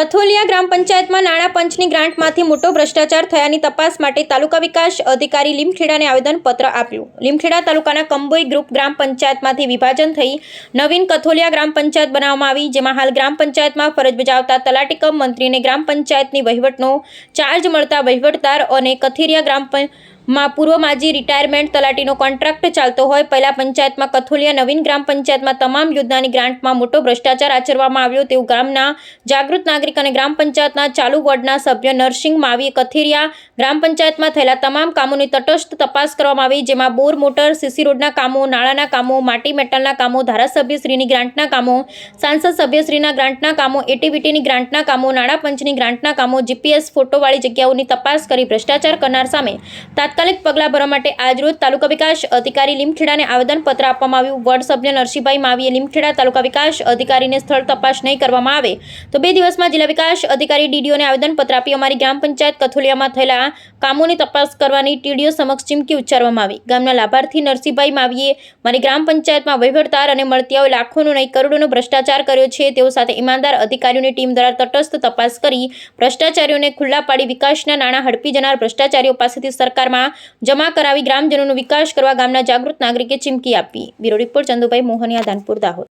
કથોલિયા ગ્રામ પંચાયતમાં નાણાં પંચની ગ્રાન્ટમાંથી મોટો ભ્રષ્ટાચાર થયાની તપાસ માટે તાલુકા વિકાસ અધિકારી લીમખેડાને આવેદનપત્ર આપ્યું. લીમખેડા તાલુકાના કંબોઈ ગ્રુપ ગ્રામ પંચાયતમાંથી વિભાજન થઈ નવીન કથોલિયા ગ્રામ પંચાયત બનાવવામાં આવી, જેમાં હાલ ગ્રામ પંચાયતમાં ફરજ બજાવતા તલાટી કમ મંત્રીને ગ્રામ પંચાયતની વહીવટનો ચાર્જ મળતા વહીવટદાર અને કથિરિયા ગ્રામ માં પૂર્વ માજી રિટાયરમેન્ટ તલાટીનો કોન્ટ્રાક્ટ ચાલતો હોય. પહેલા પંચાયતમાં કથોલિયા, નવીન ગ્રામ પંચાયતમાં તમામ યોજનાની ગ્રાન્ટમાં મોટો ભ્રષ્ટાચાર આચરવામાં આવ્યો. તેવું ગ્રામના જાગૃત નાગરિક અને ગ્રામ પંચાયતના ચાલુ વોર્ડના સભ્ય નરસિંહ માવીએ કથિરિયા. ગ્રામ પંચાયતમાં થયેલા તમામ કામોની તટસ્થ તપાસ કરવામાં આવી, જેમાં બોર મોટર, સીસી રોડના કામો, નાળાના કામો, માટી મેટલના કામો, ધારાસભ્યશ્રીની ગ્રાન્ટના કામો, સાંસદ સભ્યશ્રીના ગ્રાન્ટના કામો એટીવીટીની ગ્રાન્ટના કામો, નાણાં પંચની ગ્રાન્ટના કામો જીપીએસ ફોટોવાળી જગ્યાઓની તપાસ કરી ભ્રષ્ટાચાર કરનાર સામે તાત્કાલિક પગલાં ભરવા માટે આજરોજ તાલુકા વિકાસ અધિકારી લીમખેડાને આવેદનપત્ર આપવામાં આવ્યું. વોર્ડ સભ્ય નરસિંહભાઈ માવીએ લીમખેડા તાલુકા વિકાસ અધિકારીને સ્થળ તપાસ નહીં કરવામાં આવે તો બે દિવસમાં જિલ્લા વિકાસ અધિકારી ડીડીઓને આવેદનપત્ર આપી અમારી ગ્રામ પંચાયત કથોલિયામાં થયેલા કામોની તપાસ કરવાની ટીડીઓ સમક્ષ ચીમકી ઉચ્ચારવામાં આવી. ગામના લાભાર્થી નરસિંહભાઈ માવીએ મારી ગ્રામ પંચાયતમાં વહીવટદાર અને મળતિયાઓએ લાખોનો નહીં, કરોડોનો ભ્રષ્ટાચાર કર્યો છે. તેઓ સાથે ઈમાનદાર અધિકારીઓની ટીમ દ્વારા તટસ્થ તપાસ કરી ભ્રષ્ટાચારીઓને ખુલ્લા પાડી વિકાસના નાણાં હડપી જનાર ભ્રષ્ટાચારીઓ પાસેથી સરકારમાં જમા કરાવી ગ્રામજનોનો વિકાસ કરવા ગામના જાગૃત નાગરિકે ચીમકી આપી. Bureau report Chandubhai Mohaniya, Dhanpur, Dahod.